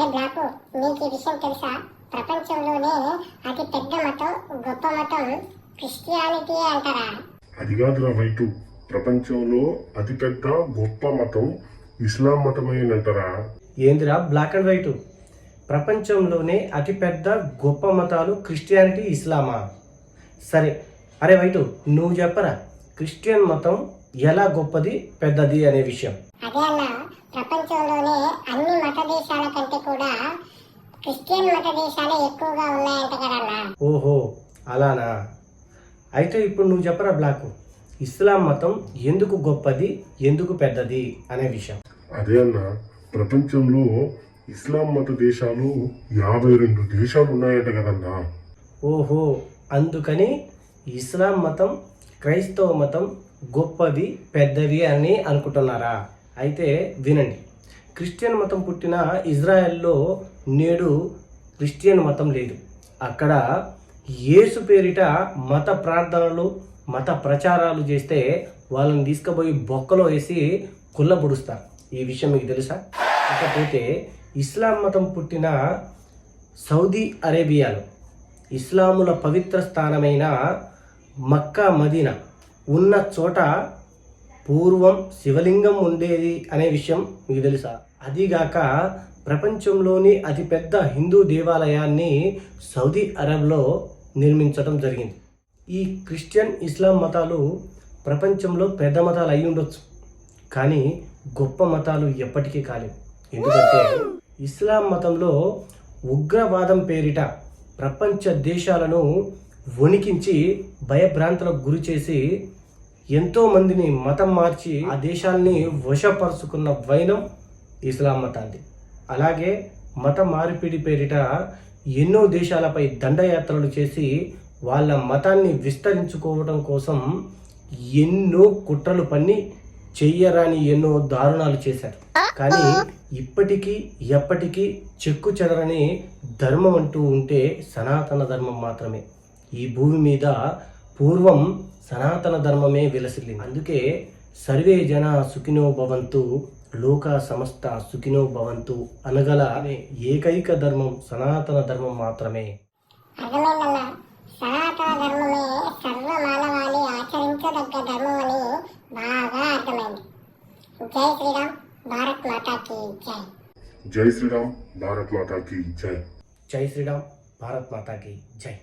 అరే బ్లాకు నీకు ఈ విషయం తెలుసా? ప్రపంచంలోనే అతి పెద్ద మతం గొప్ప మతం క్రిస్టియానిటీ అంటారా? అది కాదురా రైతు ప్రపంచంలో అతిపెద్ద గొప్ప మతం ఇస్లాం మతమేనంటారా ఏందిరా బ్లాక్ అండ్ వైట్ ప్రపంచంలోనే అతిపెద్ద గొప్ప మతాలు క్రిస్టియానిటీ ఇస్లామా? సరే అరే వైటు నువ్వు చెప్పరా క్రిస్టియన్ మతం ఎలా గొప్పది పెద్దది అనే విషయం? అదే అన్న ప్రపంచంలోనే అన్ని మత దేశాల కంటే కూడా క్రిస్టియన్ మత దేశాలే ఎక్కువగా ఉన్నాయంట కదన్నా. ఓహో అలానా? అయితే ఇప్పుడు నువ్వు చెప్పరా బ్లాకు ఇస్లాం మతం ఎందుకు గొప్పది ఎందుకు పెద్దది అనే విషయం. అదే అన్న ప్రపంచంలో ఇస్లాం మత దేశాలు యాభై రెండు దేశాలు ఉన్నాయట కదన్నా. ఓహో అందుకని ఇస్లాం మతం క్రైస్తవ మతం గొప్పది పెద్దది అని అనుకుంటున్నారా? అయితే వినండి. క్రిస్టియన్ మతం పుట్టిన ఇజ్రాయెల్లో నేడు క్రిస్టియన్ మతం లేదు. అక్కడ యేసు పేరిట మత ప్రార్థనలు మత ప్రచారాలు చేస్తే వాళ్ళని తీసుకుపోయి బొక్కలో వేసి కుల్లబుడుస్తారు ఈ విషయం మీకు తెలుసా? ఇకపోతే ఇస్లాం మతం పుట్టిన సౌదీ అరేబియాలో ఇస్లాముల పవిత్ర స్థానమైన మక్కా మదీనా ఉన్న చోట పూర్వం శివలింగం ఉండేది అనే విషయం మీకు తెలుసా? అదిగాక ప్రపంచంలోని అతిపెద్ద హిందూ దేవాలయాన్ని సౌదీ అరబ్లో నిర్మించడం జరిగింది. ఈ క్రిస్టియన్ ఇస్లాం మతాలు ప్రపంచంలో పెద్ద మతాలు అయి ఉండొచ్చు. కానీ గొప్ప మతాలు ఎప్పటికీ కాలేవు. ఎందుకంటే ఇస్లాం మతంలో ఉగ్రవాదం పేరిట ప్రపంచ దేశాలను వణికించి భయభ్రాంతులకు గురి చేసి ఎంతో మందిని మతం మార్చి ఆ దేశాల్ని వశపరుచుకున్న వైనం ఇస్లాం మతాన్ని. అలాగే మత మార్పిడి పేరిట ఎన్నో దేశాలపై దండయాత్రలు చేసి వాళ్ళ మతాన్ని విస్తరించుకోవడం కోసం ఎన్నో కుట్రలు పన్ని చెయ్యరాని ఎన్నో దారుణాలు చేశారు. కానీ ఇప్పటికీ ఎప్పటికీ చెక్కు చెదరని ధర్మం అంటూ ఉంటే సనాతన ధర్మం మాత్రమే. ఈ భూమి మీద పూర్వం సనాతన ధర్మమే విలసిల్లింది. అందుకే సర్వే జన సుఖినో భవంతు లోక సమస్త సుఖినో భవంతు అనగల ఏకైక ధర్మం సనాతన ధర్మం మాత్రమే. అర్థమైందన్నా సనాతన ధర్మమే సర్వ మానవాళి ఆచరించదగ్గ ధర్మం అని బాగా అర్థమైంది. జై శ్రీరామ్ భారత్ మాతాకి జై. జై శ్రీరామ్ భారత్ మాతాకి జై. జై శ్రీరామ్ భారత్ మాతాకి జై.